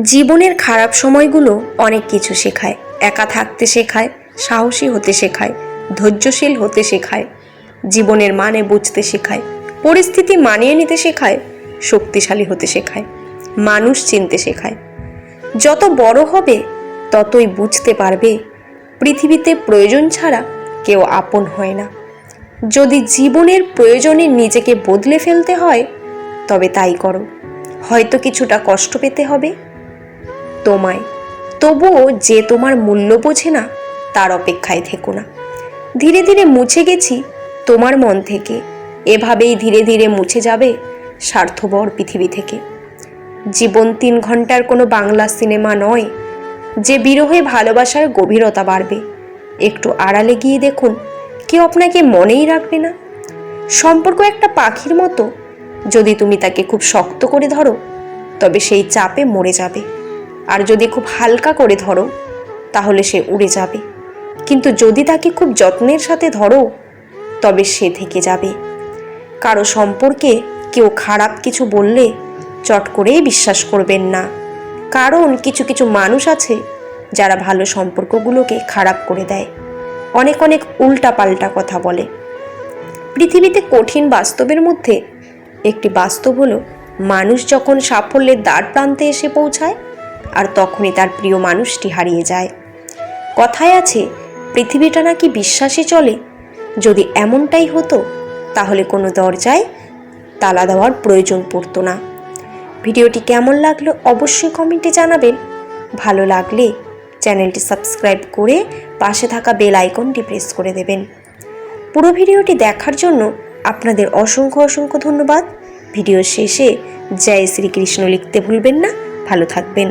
জীবনের খারাপ সময়গুলো অনেক কিছু শেখায়। একা থাকতে শেখায়, সাহসী হতে শেখায়, ধৈর্যশীল হতে শেখায়, জীবনের মানে বুঝতে শেখায়, পরিস্থিতি মানিয়ে নিতে শেখায়, শক্তিশালী হতে শেখায়, মানুষ চিনতে শেখায়। যত বড় হবে, ততই বুঝতে পারবে, পৃথিবীতে প্রয়োজন ছাড়া কেউ আপন হয় না। যদি জীবনের প্রয়োজনে নিজেকে বদলে ফেলতে হয়, তবে তাই করো। হয়তো কিছুটা কষ্ট পেতে হবে। তোমায়। তবুও যে তোমার মূল্য বোঝে না, তার অপেক্ষায় থেকো না। ধীরে ধীরে মুছে গেছি তোমার মন থেকে। এভাবেই ধীরে ধীরে মুছে যাবে স্বার্থবর পৃথিবী থেকে। জীবন তিন ঘণ্টার কোনো বাংলা সিনেমা নয়, যে বিরহে ভালোবাসার গভীরতা বাড়বে। একটু আড়ালে গিয়ে দেখুন, কেউ আপনাকে মনেই রাখবে না। সম্পর্ক একটা পাখির মতো। যদি তুমি তাকে খুব শক্ত করে ধরো, তবে সেই চাপে মরে যাবে। আর যদি খুব হালকা করে ধরো, তাহলে সে উড়ে যাবে। কিন্তু যদি তাকে খুব যত্নের সাথে ধরো, তবে সে থেকে যাবে। কারও সম্পর্কে কেউ খারাপ কিছু বললে চট করেই বিশ্বাস করবেন না। কারণ কিছু কিছু মানুষ আছে, যারা ভালো সম্পর্কগুলোকে খারাপ করে দেয়। অনেক অনেক উল্টা পাল্টা কথা বলে। পৃথিবীতে কঠিন বাস্তবের মধ্যে একটি বাস্তব হলো, মানুষ যখন সাফল্যের দ্বার প্রান্তে এসে পৌঁছায় আর তখনই তার প্রিয় মানুষটি হারিয়ে যায়। কথায় আছে, পৃথিবীটা নাকি বিশ্বাসে চলে। যদি এমনটাই হতো, তাহলে কোনো দরজায় তালা দেওয়ার প্রয়োজন পড়তো না। ভিডিওটি কেমন লাগল অবশ্যই কমেন্টে জানাবেন। ভালো লাগলে চ্যানেলটি সাবস্ক্রাইব করে পাশে থাকা বেল আইকনটি প্রেস করে দেবেন। পুরো ভিডিওটি দেখার জন্য আপনাদের অসংখ্য অসংখ্য ধন্যবাদ। ভিডিও শেষে জয় শ্রীকৃষ্ণ লিখতে ভুলবেন না। ভালো থাকবেন।